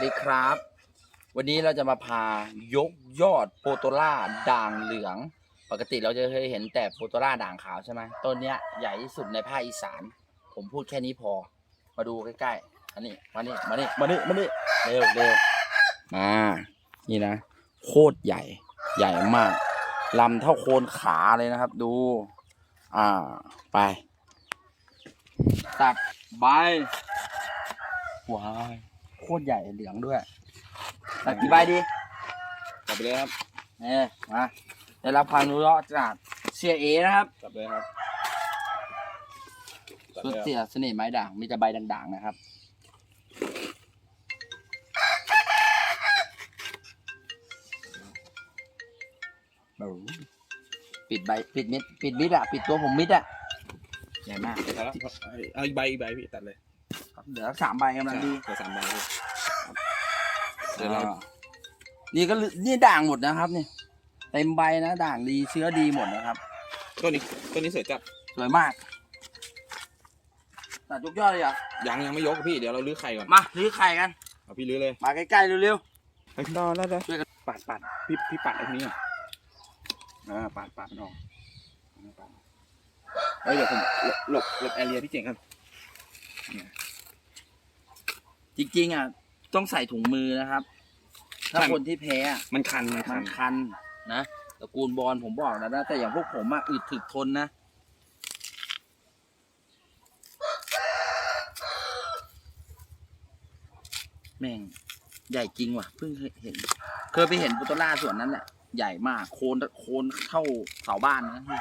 สดีครับ วันนี้เราจะมาพายกยอดโปโตล่าด่างเหลือง ปกติเราจะเคยเห็นแต่โปโตล่าด่างขาวใช่ไหมต้นเนี้ยใหญ่ที่สุดในภาคอีสาน ผมพูดแค่นี้พอ มาดูใกล้ๆ อันนี้มานี่มานี่มานี่มานี่เร็วเร็วมานี่นะ โคตรใหญ่ใหญ่มากลำเท่าโคนขาเลยนะครับ ดู อ่าไป ตัดใบว้ายโคตรใหญ่เหลืองด้วยตัดกี่ใบดีจับไปเลยครับเนี่ยมาได้รับความรู้รอดจากเสียเอนะครับจับเลยครับจับสุดเลยครับเสียเสน่ห์ไม้ด่างมีแต่ใบด่างๆนะครับ ปิดใบปิดมิดปิดมิดอะปิดตัวผมมิดอะใหญ่มากตัดแล้วเอาอีกใบอีกใบพี่ตัดเลยครับเหลือสามใบกำลังดีเหลือสามใบพี่เดี๋ยวเราอ่านี่ก็นี่ด่างหมดนะครับเนี่ยเต็มใบนะด่างดีเชื้อดีหมดนะครับต้นนี้ต้นนี้สวยจัดสวยมากตัดยกยอดเลยเหรอะยังยังไม่ยกพี่เดี๋ยวเราลื้อไข่ก่อนมาลื้อไข่กัน เอาพี่ลื้อเลยมาใกล้ๆเร็วเฮ้ยได้แล้วได้ช่วยกันปัดปัดพี่พี่ปัดไอ้นี้ก่อนอ่าปัดปัดมันออกปัดเฮ้ยเดี๋ยวผมหลบหลบหลบแอเรียพี่เจ๋งครับๆจริงๆอะ ต้องใส่ถุงมือนะครับ ถ้าคนที่แพ้อะมันคันมันคัมันนคันนะตระกูลบอลผมบอกแล้วนะแต่อย่างพวกผมอะอึดถึกทนนะแม่งใหญ่จริงว่ะ เพิ่งเคยเห็น เคยไปเห็นปุตตล่าส่วนนั้นแหละใหญ่มากโคนโคนเท่าเสาบ้านนะที่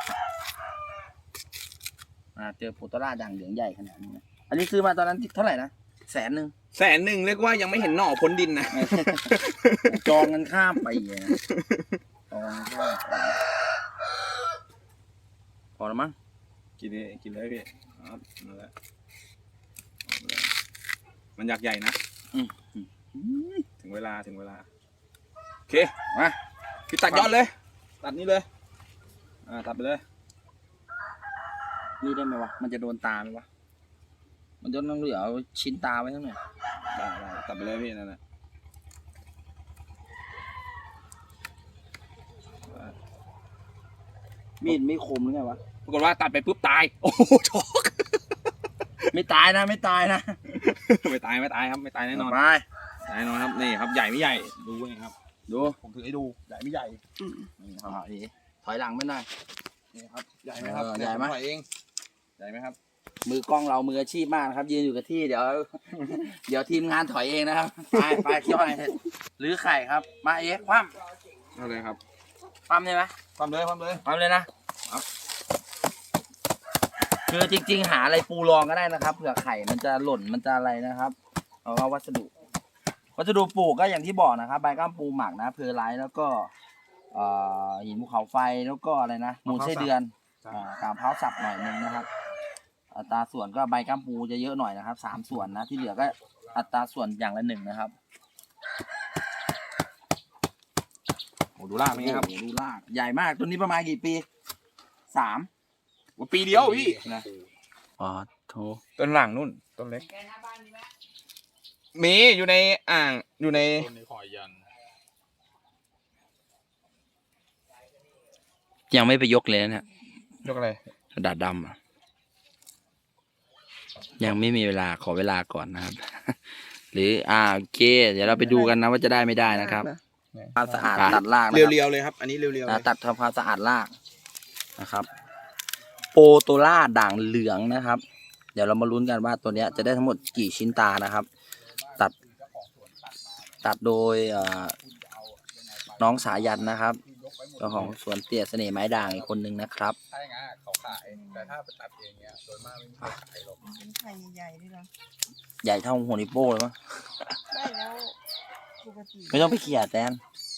อ่าเจอปุตตล่าด่างเหลืองใหญ่ขนาดนี้นะอันนี้ซื้อมาตอนนั้นเท่าไหร่นะ แสนหนึ่งแสนหนึ่งเรียกว่ายังไม่เห็นหน่อพ้นดินนะ จองกันข้ามไปเลยนะจองกันข้ามไปพอแล้วมั้งกินเลยกินเลยพี่ครับนั่นแหละเอาเลยมันอยากใหญ่นะอืมถึงเวลาถึงเวลาโอเคมาพี่ตัดยอดเลย ตัดนี้เลยอ่าตัดไปเลย นี่ได้ไหมวะ มันจะโดนตาไหมวะ มันจะต้องเหลือเอาชิ้นตาไว้ทั้งหน่อยได้ได้ตัดไปเลยพี่นั่นแหละมีดไม่คมหรือไงวะ ปรากฏว่าตัดไปปุ๊บตาย โอ้โหช็อกไม่ตายนะ ไม่ตายนะ ไม่ตายไม่ตายครับไม่ตายแน่นอนไปแน่นอนครับนี่ครับใหญ่ไม่ใหญ่ดูไงครับ ดูผมถือให้ดูใหญ่ไม่ใหญ่นี่ครับอ่านี่ถอยหลังไม่ได้นี่ครับใหญ่ไหมครับเออใหญ่ไหมผถ่ายเองใหญ่ไหมครับ มือกล้องเรามืออาชีพมากนะครับ ยืนอยู่กับที่เดี๋ยว เดี๋ยวทีมงานถอยเองนะครับไปไปย่อยหรือไข่ครับ มาเอ๊ะคว่เอาเลยครับำคว่ำใช่ไหมความเลยความเลยเอาเลยนะคือจริง ๆ หาอะไรปูรองก็ได้นะครับเผื่อไข่มันจะหล่นมันจะอะไรนะครับเอาว่าวัสดุ วัสดุปลูกก็อย่างที่บอกนะครับใบก้ามปูหมักนะเพอร์ไลท์แล้วก็เอ่อหินภูเขาไฟแล้วก็อะไรนะมูลไส้เดือน อ่าตามเท้าสับหน่อยนึงนะครับอั ตราส่วนก็ใบก้ามปูจะเยอะหน่อยนะครับสามส่วนนะที่เหลือก็อัตราส่วนอย่างละหนึ่งนะครับโอ้ดูล่างเป็นไงครับโอ้โหดูลากใหญ่มากตัวนี้ประมาณกี่ปีสามว่าปีเดียวพี่นะอ๋อโถต้นหลังนู่นต้นเล็กมีอยู่ในอ่างอยู่ในต้นนี้คอยยันยังไม่ไปยกเลยนะยกอะไรกระดาษดำอะ ยังไม่มีเวลาขอเวลาก่อนนะครับ หรืออ่าโอเค เดี๋ยวเราไปดูกันนะว่าจะได้ไม่ได้นะครับความสะอาดตัดรากนะเรีคยรัวบเรียวๆเลยครับ อันนี้เรียวๆเลนะยตัดทำความสะอาดรากนะครับ โปโตล่าด่างเหลืองนะครับ เดี๋ยวเรามาลุ้นกันว่าตัวเนี้ยจะได้ทั้งหมดกี่ชิ้นตานะครับ ตัด ตัดโดยเอ่อน้องสายันนะครับเจ้าของสวนเตี่ยเสน่ห์ไม้ด่างอีกคนนึงนะครับ ถ้าอย่างงั้นเขาขายแต่ถ้าไปตัดเองเนี้ยโดยมากไม่มีใครขายหรอกเป็นไข่ใหญ่ๆด้วยเหรอใหญ่เท่าหัวนิวโป้เลยมั้งได้แล้วปกติไม่ต้องไปเขี่ยแตน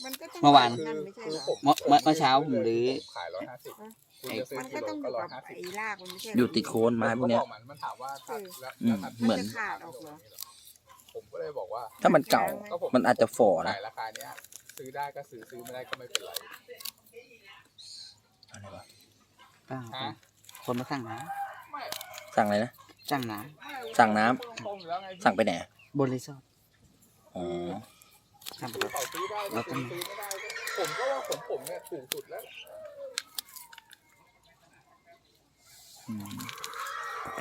มันก็ต้องเมื่อวานนั่นไม่ใช่เหรอเมื่อเมื่อเมื่อเช้าผมรื้อ ขายร้อยห้าสิบคุณจะซื้อมันกิก็โลต้องอก็ยู่ร้อยกับห้าสิบไอ้รากมันไม่ใช่เหรอยู่ติดโคนไม้พวกเนี้ยขาบอกมันมันถามว่าตัดแล้วอืมแล้วตัดเหมือนจะขาดออกเหรอ ผมก็เลยบอกว่าถ้ามันเก่า ก็ผมมันอาจจะฝ่อนะ ขายราคาเนี้ย ซื้อได้ก็ซื้อซื้อไม่ได้ก็ไม่เป็นไร ป้าฮะคนมาสั่งน้ไม่สั่งอะไรนะำสั่งน้สั่งน้ำต้มแล้วไงพี่สั่งไปไหนำบนรีสอร์ทอ๋อครับเขาซื้อได้แล้วก็ซื้อไม่ได้ก็ผมก็ว่าผมผมเนี่ยถูกสุดแล้ว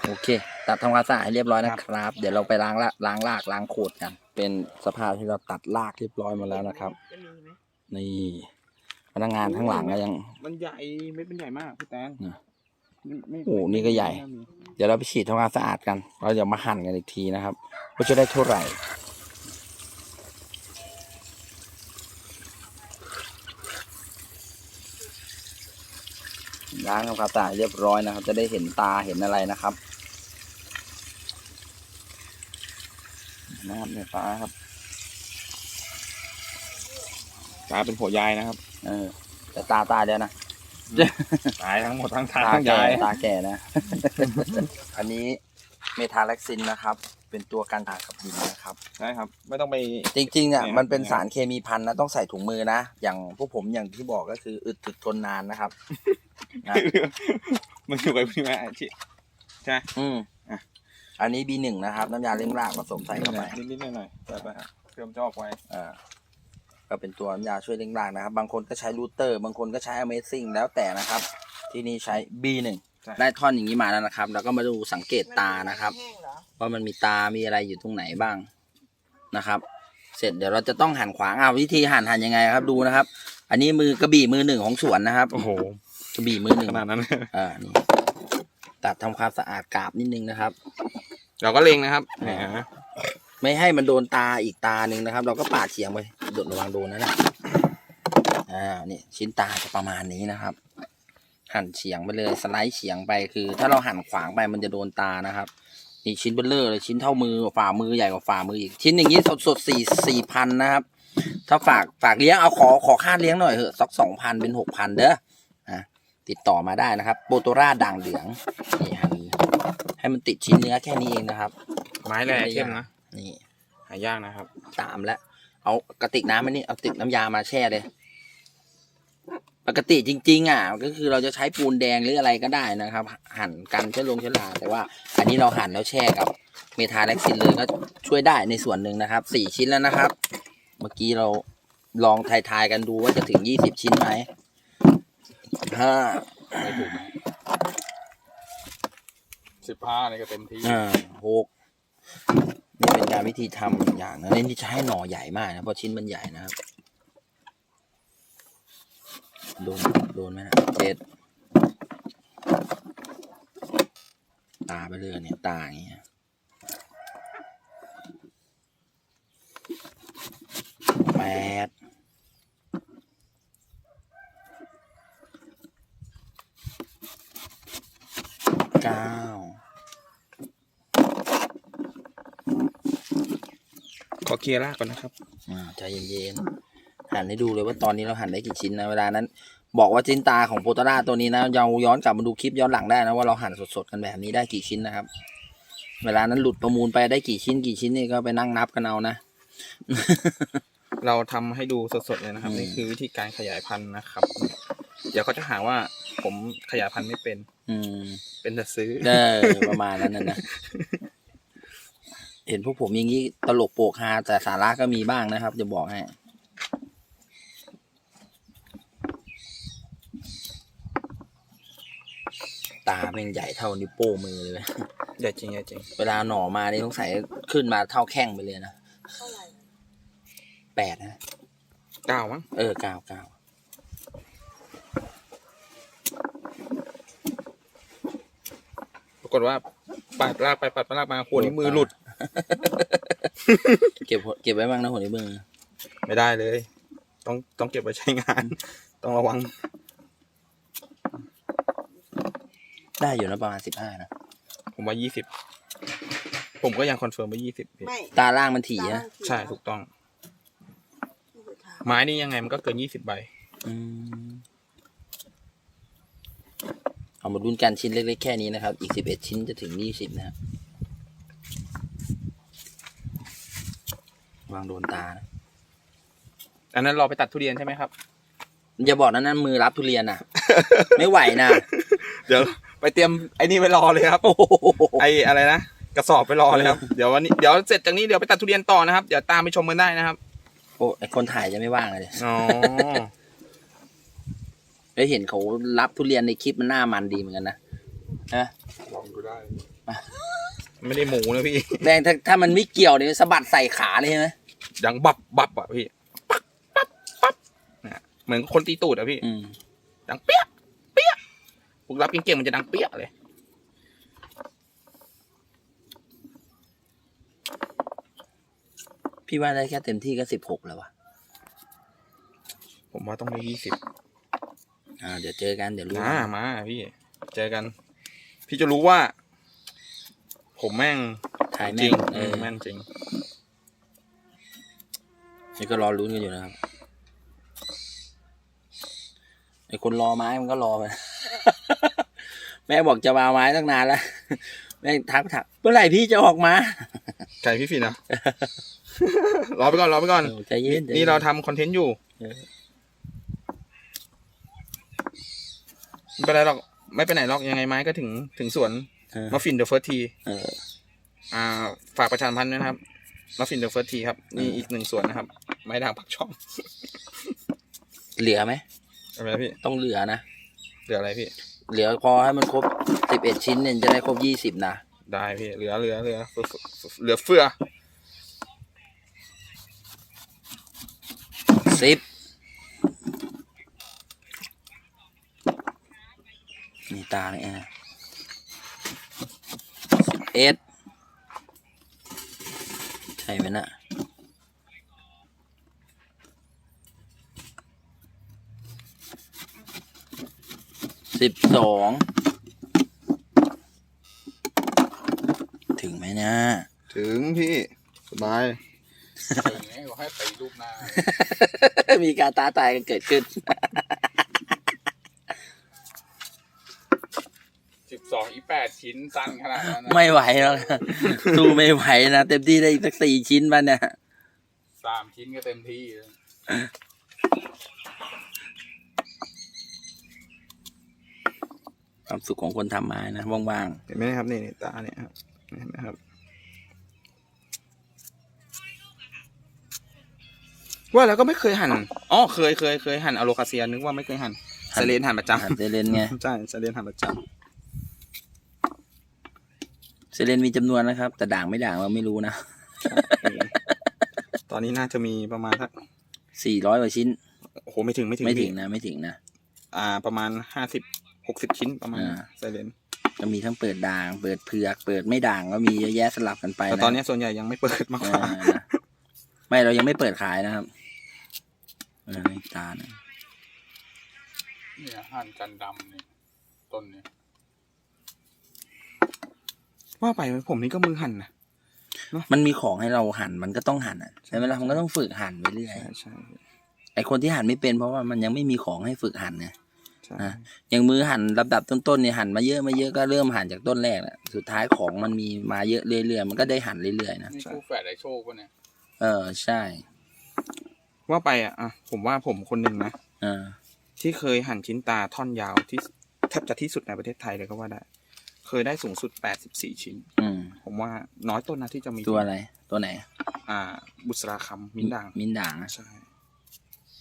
โอเค ตัดทำความสะอาดให้เรียบร้อยนะครับ เดี๋ยวเราไปล้างละล้างรากล้างโคดกัน เป็นสภาพที่เราตัดรากเรียบร้อยมาแล้วนะครับจะมีไหมนี่ พนักงานข้างหลังก็ยัง มันใหญ่เม็ดมันใหญ่มากพี่แตนนะไม่ไม่โอ้นี่ก็ใหญ่ ไม่มีเดี๋ยวเราไปฉีดทำความสะอาดกัน เราจะมาหั่นกันอีกทีนะครับว่าจะได้เท่าไหร่ ล้างทำความสะอาดเรียบร้อยนะครับ จะได้เห็นตาเห็นอะไรนะครับน้ำในฟ้าครับตาเป็นหัวยายนะครับ เออ แต่ตาตายแล้วนะตายทั้งหมดทั้งตาตาทั้งแก่ยายตาแก่นะ อันนี้เมทาแล็กซินนะครับ เป็นตัวกันตากับดินนะครับใช่ครับ ไม่ต้องไปจริงๆอะเนี่ยมันเป็นเนี่ยสารเคมีพันนะต้องใส่ถุงมือนะ อย่างพวกผมอย่างที่บอกก็คืออึดถึกทนนานนะครับนะมันอยู่กับพี่แม่ที่อืมอะอันนี้ B1 นะครับ น้ำยาเล้งรากผสมใส่เข้าไปนิดๆหน่อยๆใส่ไปครับเพิ่มจอกไว้อ่า ก็เป็นตัวน้ำยาช่วยเล้งรากนะครับ บางคนก็ใช้รูเตอร์ บางคนก็ใช้ Amazing แล้วแต่นะครับ ที่นี่ใช้ B1 ใช่ ได้ท่อนอย่างนี้มาแล้วนะครับ แล้วก็มาดูสังเกตตานะครับ แห้งเหรอว่ามันมีตา มีอะไรอยู่ตรงไหนบ้างนะครับ เสร็จเดี๋ยวเราจะต้องหั่นขวางอ้าววิธีหั่นหั่นยังไงครับดูนะครับ อันนี้มือกระบี่มือหนึ่งของสวนนะครับโอ้โห กระบี่มือหนึ่งขนาดนั้น อ่านี่ตัดทำความสะอาดกาบนิดนึงนะครับ เราก็เล็งนะครับแหมไม่ให้มันโดนตาอีกตาหนึ่งนะครับ เราก็ปาดเฉียงไป โดดระวังโดนนั่นแหละอ่านี่ชิ้นตาจะประมาณนี้นะครับ หั่นเฉียงไปเลยสไลด์เฉียงไปคือ ถ้าเราหั่นขวางไปมันจะโดนตานะครับนี่ชิ้นเบลเลอร์เลยชิ้นเท่ามือฝ่ามือใหญ่กว่าฝ่ามืออีก ชิ้นอย่างนี้สดสดสี่สี่พันนะครับ ถ้าฝากฝากเลี้ยงเอาขอขอค่าเลี้ยงหน่อยเถอะสักสองพันเป็นหกพันเด้ออะติดต่อมาได้นะครับโปโตราด่างเหลืองนี่หั่นให้มันติดชิ้นเนื้อแค่นี้เองนะครับ ไม้แร่เข้มนะนี่หายากนะครับตามแล้ว เอากระติกน้ำมานี่เอาติกน้ำยามาแช่เลย ปกติจริง ๆ อะ ก็คือเราจะใช้ปูนแดงหรืออะไรก็ได้นะครับ หั่นกันเชื้อลงเชื้อราแต่ว่า อันนี้เราหั่นแล้วแช่กับเมทาแล็กซินเลยก็ช่วยได้ในส่วนหนึ่งนะครับสี่ชิ้นแล้วนะครับ เมื่อกี้เราลองทายๆกันดูว่าจะถึงยี่สิบชิ้นไหมห้าไม่ถูกสิบห้านี่ก็เต็มที่อ่าหกนี่เป็นการ วิธีทำอย่างนะนี่จะให้หน่อใหญ่มากนะเพราะชิ้นมันใหญ่นะครับโดนโดนไหมนะเจ็ดตาไปเลยเนี่ยตาอย่างเงี้ยแปดเก้า ขอ เคลียร์รากก่อนนะครับอ่าใจเย็นๆหั่นให้ดูเลยว่าตอนนี้เราหั่นได้กี่ชิ้นนะเวลานั้น บอกว่าชิ้นตาของโปรตราตัวนี้นะเราย้อนกลับมาดูคลิปย้อนหลังได้นะว่าเราหั่นสดๆกันแบบนี้ได้กี่ชิ้นนะครับ เวลานั้นหลุดประมูลไปได้กี่ชิ้นกี่ชิ้นนี่ก็ไปนั่งนับกันเอานะ เราทำให้ดูสดๆเลยนะครับอืมนี่คือวิธีการขยายพันธุ์นะครับ เดี๋ยวเขาจะหาว่าผมขยายพันธุ์ไม่เป็น อืม เป็นแต่ซื้อเออประมาณนั้นนะนะ เห็นพวกผมอย่างนี้ตลกโปกฮาแต่สาระก็มีบ้างนะครับ จะบอกให้ตาเป็นใหญ่เท่านิ้วโป้งมือเลยใหญ่จริงใหญ่จริงเวลาหน่อมานี่สงสัยขึ้นมาเท่าแข้งไปเลยนะเท่าไหร่แปดนะเก้ามั้งเออเก้าเก้าปรากฏว่าปัดลากไปปัดลากมาหัวนี้วมือหลุด เก็บเก็บไว้บ้างนะหัวนิ้วมือไม่ได้เลย ต้องต้องเก็บไว้ใช้งาน ต้องระวัง ได้อยู่นะประมาณสิบห้านะ ผมว่ายี่สิบ ผมก็ยังคอนเฟิร์มว่ายี่สิบไม่ตาล่างมันถี่นะ ใช่ถูกต้อง ไม้นี่ยังไงมันก็เกินยี่สิบใบอืมเอามาดุนกันชิ้นเล็กๆแค่นี้นะครับ อีกสิบเอ็ดชิ้นจะถึงยี่สิบนะครับ วางโดนตานะอันนั้นรอไปตัดทุเรียนใช่ไหมครับ อย่าบอกนะนั่นมือรับทุเรียนนะ ไม่ไหวนะเดี๋ยวไปเตรียมไอ้นี่ไว้รอเลยครับโอ้โหไอ้อะไรนะกระสอบไปรอเลยครับ เดี๋ยววันนี้เดี๋ยวเสร็จจากนี้เดี๋ยวไปตัดทุเรียนต่อนะครับ เดี๋ยวตามไปชมกันได้นะครับ โอ้ไอคนถ่ายจะไม่ว่างเลยอ๋อได้เห็นเขารับทุเรียนในคลิปมันหน้ามันดีเหมือนกันนะนะลองดูได้ ไม่ได้หมูนะพี่แดงถ้าถ้ามันไม่เกี่ยวเนี่ยสะบัดใส่ขาเลยใช่ไหม ดังบับบับอะพี่ปั๊บปั๊บปั๊บนะเหมือนคนตีตูดอะพี่อืมดังเปี้ยเปี้ยพวกรับเก่งๆมันจะดังเปี้ยเลยพี่ว่าได้แค่เต็มที่ก็สิบหกแล้ววะผมว่าต้องได้ยี่สิบอ่า เดี๋ยวเจอกันเดี๋ยวรู้อ่ามาพี่ เจอกัน พี่จะรู้ว่า ผมแม่งถ่ายจแม่ริงงเออแม่งจริง นี่ก็รอลุ้นกันอยู่นะครับ ไอคนรอไม้มันก็รอไป แม่บอกจะมาเอาไม้ตั้งนานแล้ว แม่ทักถักเมื่อไหร่พี่จะออกมา ไก่พี่ฟินนะรอไปก่อนรอไปก่อนเออใจเย็นใจย็นี่เราทำคอนเทนต์อยู่เออ ไม่เป็นไรหรอก ไม่ไปไหนหรอก ยังไงไม้ก็ถึงถึงสวนเออ มาฟินเดอะเฟิร์สทีเออ อ่า ฝากประชาสัมพันธ์ด้วยนะครับมาฟินเดอะเฟิร์สทีครับ นี่เอออีอีกหนึ่งสวนนะครับ ไม้ด่างปักช่อง เหลือไหมอะไรนะพี่ต้องเหลือนะ เหลืออะไรพี่ เหลือพอให้มันครบสิบเอ็ดชิ้นเนี่ยจะได้ครบยี่สิบนะ ได้พี่ เหลือเหลือเหลือเฟือเหลือเฟือสิบนี่ตาเนี่ยนะสิบเอ็ดใช่ไหมนะ สิบสองถึงไหมนะถึงพี่สบายถึงให้เขาให้ตีรูปหน้า มีการตาตายกันเกิดขึ้น สิบสองอีแปดชิ้นสั้นขนาดนั้นนะไม่ไหวแล้วนะสู้ไม่ไหวนะ เต็มที่ได้อีกสักสี่ชิ้นบ้านเนี่ย สามชิ้นก็เต็มที่แล้ว ความสุขของคนทำไม้นะว่างเห็นไหมครับนี่นี่ตาเนี่ยครับเห็นไหมครับ ว่าแล้วก็ไม่เคยหั่นอ๋อเคยเคยเคยหั่นอะโลคาเซียนึกว่าไม่เคยหั่นเซเลนหั่นประๆหันจำเซเลนไงใช่เซเลนหั่นประจเซเลนมีจำนวนนะครับ แต่ด่างไม่ด่างเราไม่รู้นะำตอนนี้น่าจะมีประมาณสักสี่ร้อยกว่าชิ้นโอ้โหไม่ถึงไม่ถึงไม่ถึงพี่นะ ไม่ถึงนะ อ่า ประมาณห้าสิบ หกสิบชิ้นประมาณอ่าเซเลนก็มีทั้งเปิดด่าง เปิดเผือก เปิดไม่ด่างก็มีเยอะแยะสลับกันไปแต่นะตอนนี้ส่วนใหญ่ยังไม่เปิดมากเอกว่าอนะไม่เรายังไม่เปิดขายนะครับเออนี่ตาเนี่ยเนี่ยหั่นกันดำเนี่ยต้นเนี่ยว่าไปผมนี่ก็มือหั่นนะมันมีของให้เราหั่นมันก็ต้องหั่นอะใช่ไหมล่ะมันก็ต้องฝึกหั่นไปเรื่อยใช่ใช่ไอคนที่หั่นไม่เป็นเพราะว่ามันยังไม่มีของให้ฝึกหั่นไง ใช่อะอย่างมือหั่นลำดับต้นๆเนี่ยหั่นมาเยอะมาเยอะก็เริ่มหั่นจากต้นแรกแหละสุดท้ายของมันมีมาเยอะเรื่อยๆมันก็ได้หั่นเรื่อยๆนะนี่คู่แฝดไอโชคปะเนี่ย เออใช่ ว่าไปอะอะผมว่าผมคนหนึ่งนะเออที่เคยหั่นชิ้นตาท่อนยาวที่แทบจะที่สุดในประเทศไทยเลยก็ว่าได้ เคยได้สูงสุด84ชิ้น อืมผมว่าน้อยต้นนะที่จะมีตัวอะไร ตัวไหน อ่า บุษราคำมินด่าง มินด่างนะใช่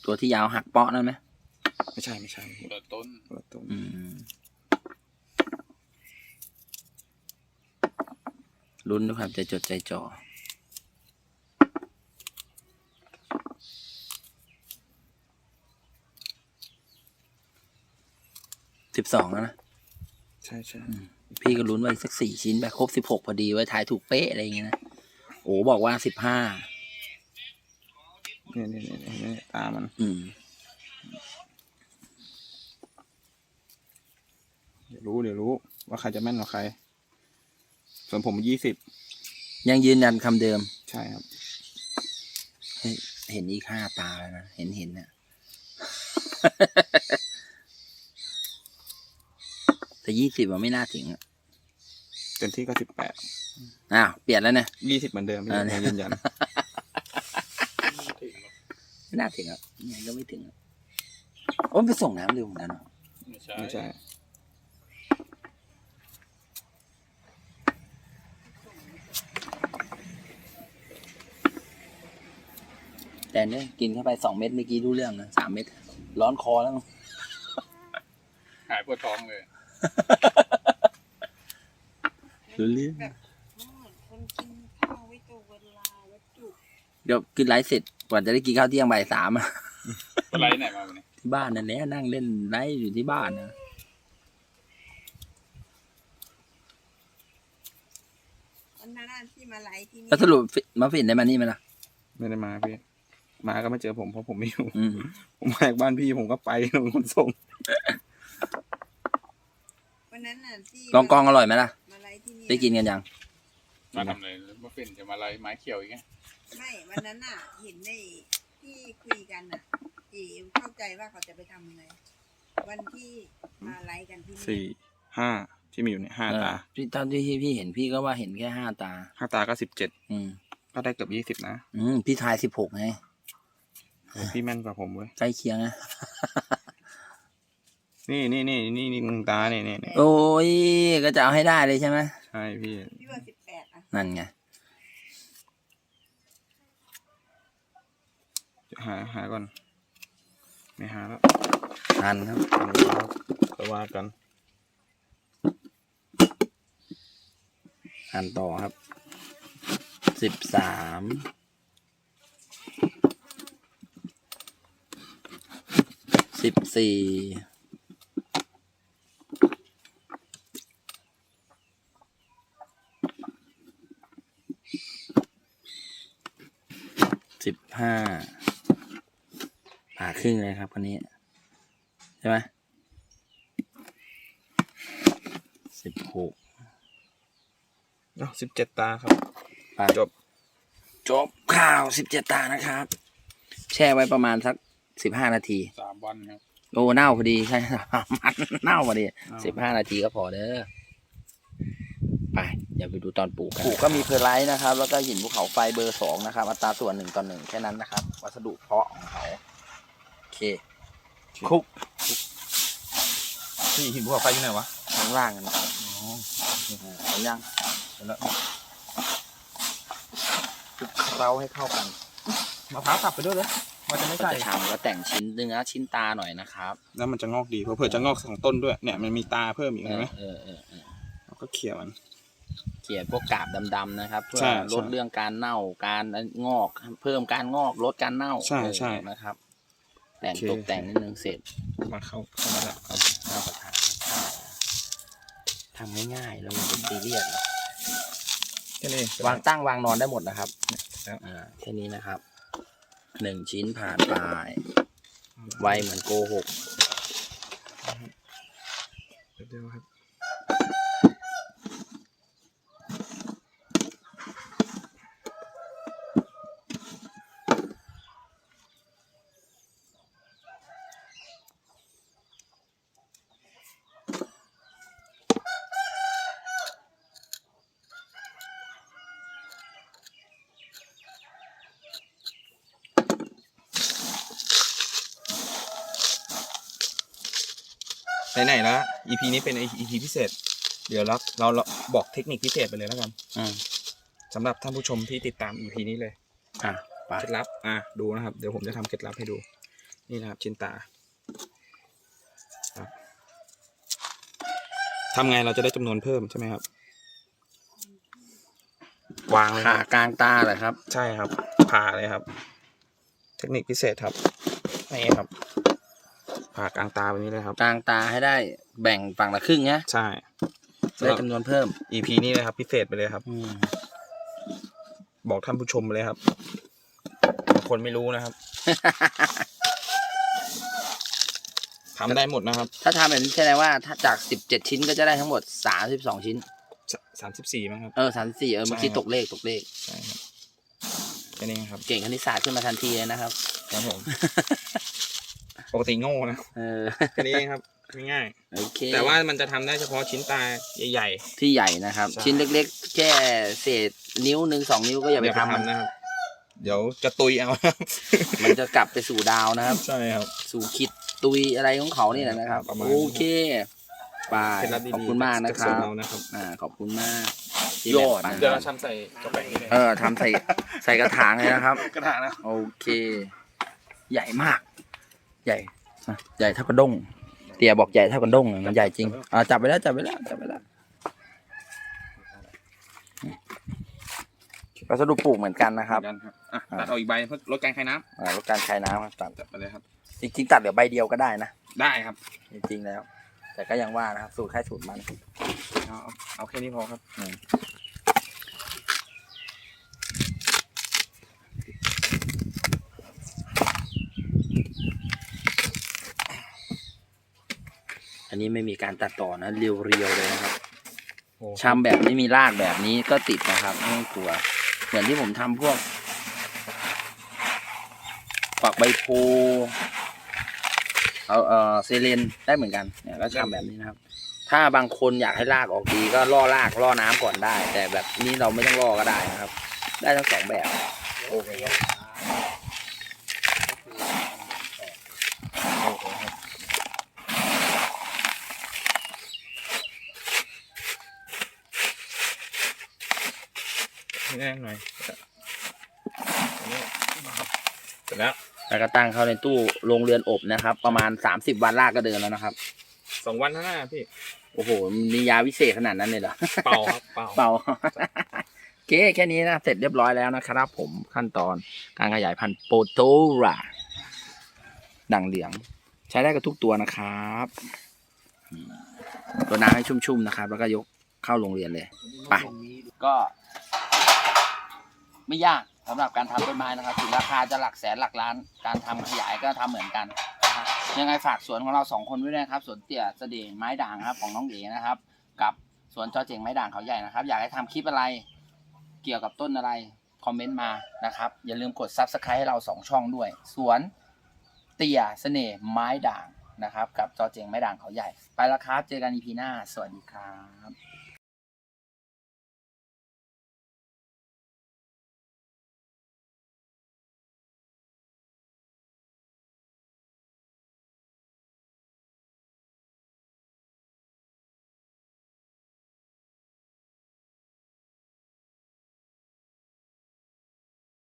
ตัวที่ยาวหักเปาะนั่นไหม ไม่ใช่ไม่ใช่เปิดต้นคนละต้นอืมลุ้นด้วยความใจจดใจจ่อสิบสองแล้วนะ ใช่ใช่พี่ก็ลุ้นไว้สักสี่ชิ้นแบบครบสิบหกพอดีไว้ทายถูกเป๊ะอะไรอย่างเงี้ยนะ โอ้บอกว่าสิบห้าเนี่ยเนี่ยเนี่ยเนี่ยเนี่ยตามัน อืม เดี๋ยวรู้เดี๋ยวรู้ ว่าใครจะแม่นกว่าใคร ส่วนผมยี่สิบยังยืนยันคำเดิมใช่ครับ เฮ้ยเห็นอีกห้าตาแล้วนะ เห็นเห็นเนี่ย แต่ยี่สิบมันไม่น่าถึงอะเต็มที่ก็สิบแปดอ้าวเปลี่ยนแล้วเนี่ย ยี่สิบเหมือนเดิมพี่อ่า ยังยืนยัน ไม่น่าถึงอะยังไงก็ไม่ถึงอะโอ้ยไปส่งน้ำเร็วเหมือนกันเนอะไม่ใช่ ไม่ใช่ แต่เนี่ยกินเข้าไปสองเม็ดเมื่อกี้รู้เรื่องนะสามเม็ดร้อนคอแล้วมั้งหายปวดท้องเลยรู้เรื่องแบบเหมือนคนกินข้าวไว้ตัวเวลาแล้วจุกเดี๋ยวกินไลฟ์เสร็จกว่าจะได้กินข้าวเที่ยงบ่ายสามอะอะไรไหนมาวันนี้ที่บ้านนั่นแหละนั่งเล่นไลฟ์อยู่ที่บ้านนะวันนั้นอะที่มาไลฟ์ที่นี่แล้วสรุปฟิมาฟินได้มานี่ไหมล่ะ ไม่ได้มาพี่ มาก็ไม่เจอผมเพราะผมไม่อยู่ อืมผมมาจากบ้านพี่ผมก็ไปลงขนส่ง วันนั้นน่ะที่ลองกองอร่อยไหมล่ะ มาไลฟ์ที่นี่ได้กินกันยัง มาทำอะไรมาฟินจะมาอะไรไม้เขียวอีกไงไม่วันนั้นน่ะ เห็นในที่คุยกันน่ะเอ๋เข้าใจว่าเขาจะไปทำอะไรวันที่มาไลฟ์กันที่นี่สี่ห้าที่มีอยู่เนี่ยห้าเออตาพี่ตอนที่พี่เห็นพี่ก็ว่าเห็นแค่ห้าตา ห้าตาก็สิบเจ็ดอืมก็ได้เกือบยี่สิบนะ อืมพี่ทายสิบหกไงโอ้ พี่แม่นกว่าผมเว้ยใกล้เคียงนะนี่นี่นี่นี่นี่หนึ่งตาเนี่ยเนี่ยเนี่ยโอ้ยก็จะเอาให้ได้เลยใช่ไหมใช่พี่พี่ว่าสิบแปดอะนั่นไงหาหาก่อน ไม่หาแล้วทันครับก็ว่ากันทันต่อครับสิบสาม สิบสี่สิบห้าผ่าครึ่งเลยครับคนนี้ ใช่ไหมสิบหกเอ้าสิบเจ็ดตาครับไปจบ จบข่าวสิบเจ็ดตานะครับ แช่ไว้ประมาณสักสิบห้านาที สาม วันครับโอ้เน่าพอดีใช่มันเน่าพอดีเน่าสิบห้านาทีก็พอเด้อไปเดี๋ยวไปดูตอนปลูกกันปลูกก็มีเพอร์ไลท์นะครับ แล้วก็หินภูเขาไฟเบอร์สองนะครับอัตราส่วนหนึ่งต่อหนึ่งแค่นั้นนะครับ วัสดุเพาะของเขาโอเคคลุกพี่หินภูเขาไฟอยู่ไหนวะข้างล่างกันอ๋อเห็นยังเห็นแล้วคลุกเคล้าให้เข้ากันมะพร้าวกลับไปด้วยเลย มันจะไม่ก็ใส่ จะทำก็แต่งชิ้นเนื้อชิ้นตาหน่อยนะครับแล้วมันจะงอกดีเพราะเผื่อจะงอกสองต้นด้วยเนี่ยมันมีตาเพิ่มอีกเอเห็นอไหมเออเออเออเราก็เขี่ยมันเขียนพวกกาบดำๆนะครับ เพื่อใช่ลดใช่เรื่องการเน่าการงอก เพิ่มการงอกลดการเน่าใช่ใช่เออนะครับ แต่งโอเค ตกแต่งนิดนึงเสร็จ มาเข้าเข้ามาแล้วเอาหน้าประทานทำง่ายๆแล้วมันเป็นซีเรียสแค่นี้วางตั้งวางนอนได้หมดนะครับ ครับ อ่าแค่นี้นะครับ หนึ่งชิ้นผ่านไปไวเหมือนโกหก เดี๋ยวครับ ไหนๆแล้ว EP นี้เป็น EP พิเศษ เดี๋ยวเราเราเราบอกเทคนิคพิเศษไปเลยแล้วกันอืมสำหรับท่านผู้ชมที่ติดตาม EP นี้เลยอะไปเคล็ดลับอะดูนะครับ เดี๋ยวผมจะทำเคล็ดลับให้ดู นี่นะครับ ชิ้นตาครับทำไงเราจะได้จำนวนเพิ่มใช่ไหมครับ วางเลยคผ่ารับกลางตาเหรอครับ ใช่ครับผ่าเลยครับ เทคนิคพิเศษครับนี่ครับ ผ่ากลางตาแบบนี้เลยครับ กลางตาให้ได้แบ่งฝั่งละครึ่งนะใช่ได้จำนวนเพิ่ม EP นี้เลยครับ พิเศษไปเลยครับ อืมบอกท่านผู้ชมไปเลยครับบางคนไม่รู้นะครับ ทำได้หมดนะครับถ้าทำแบบนี้แสดงว่าถ้าจากสิบเจ็ดชิ้นก็จะได้ทั้งหมดสามสิบสองชิ้น สามสิบสี่มั้งครับ เออสามสี่เออเมื่อกี้ใช่ครับตกเลขตกเลข ใช่ครับแค่นี้ครับ เก่งคณิตศาสตร์ขึ้นมาทันทีเลยนะครับ ครับผม ปกติโง่นะเออแค่นี้เองครับง่ายโอเคๆแต่ว่ามันจะทำได้เฉพาะชิ้นตาใหญ่ ที่ใหญ่นะครับ ใช่ ชิ้นเล็กๆ แค่เศษนิ้วหนึ่งสองนิ้วก็ๆอย่าไปทำมันนะครับ เดี๋ยวจะตุยเอามันจะกลับไปสู่ดาวนะครับ ใช่ครับ สู่คิดตุยอะไรของเขานี่แหละนะครับประมาณโอเคไปเคล็ดลับดีๆขอบคุณมากนะคจากรับเรานะครับอ่าขอบคุณมากที่ยอดแบ่งปันเดี๋ยวเราทำใส่กระแป้งนี่เลยเออทำใส่ใส่กระถางเลยนะครับ กระถางนะ โอเค ใหญ่มาก ใหญ่นะใหญ่เท่ากระด้งเตียบอกใหญ่เท่ากระด้งอะมันใหญ่จริงอ่าจับไปแล้วจับไปแล้วจับไปแล้ววัสดุปลูกเหมือนกันนะครับเหมือนกันครับอะตัดเอาอีกใบเพื่อลดการคายน้อ่าลดการใช้น้ำครับตัดำจัดไปเลยครับ จริงๆตัดเหลือใบเดียวก็ได้นะ ได้ครับ จริงๆแล้ว แต่ก็ยังว่านะครับ สูตรใครสูตรมัน เอาเอาเอาแค่นี้พอครับ นนี้ไม่มีการตัดต่อนะเรียวๆเลยนะครับโอ้ชามแบบไม่มีรากแบบนี้ก็ติดนะครับไม่ต้องกลัวเหมือนที่ผมทำพวกฝักใบโพเอาเออเซเลนได้เหมือนกันเนี่ยก็ชามแบบนี้นะครับ ถ้าบางคนอยากให้รากออกดีก็ล่อรากล่อน้ำก่อนได้ แต่แบบนี้เราไม่ต้องล่อก็ได้นะครับ ได้ทั้งสองแบบโอเคครับโอเคครับ ให้ แน่นหน่อยเสร็จแล้วแล้วก็ตั้งเข้าในตู้โรงเรือนอบนะครับ ประมาณสามสิบวันรากก็เดินแล้วนะครับสองวันข้างหน้าพี่ โอ้โหมียาวิเศษขนาดนั้นเลยเหรอเป่าครับเป่าเปล่าโอเคแค่นี้นะเสร็จเรียบร้อยแล้วนะครับ ผมขั้นตอนการขยายพันธุ์โปโตราด่างเหลืองใช้ได้กับทุกตัวนะครับอืมตัวน้ำให้ชุ่มๆนะครับ แล้วก็ยกเข้าโรงเรียนเลยไปก็ ไม่ยากสำหรับการทำต้นไม้นะครับถึงราคาจะหลักแสนหลักล้าน การทำขยายก็ทำเหมือนกันนะครับยังไงฝากสวนของเราสองคนไว้ด้วยนะครับสวนเตี่ยเสด็จไม้ด่างครับของน้องเอ๋นะครับ กับสวนจอเจงไม้ด่างเขาใหญ่นะครับ อยากให้ทำคลิปอะไร เกี่ยวกับต้นอะไรคอมเมนต์มานะครับ อย่าลืมกด Subscribe ให้เราสองช่องด้วย สวนเตี่ยเสน่ห์ไม้ด่างนะครับ กับจอเจงไม้ด่างเขาใหญ่ ไปแล้วครับ เจอกันอีพีหน้า สวัสดีครับ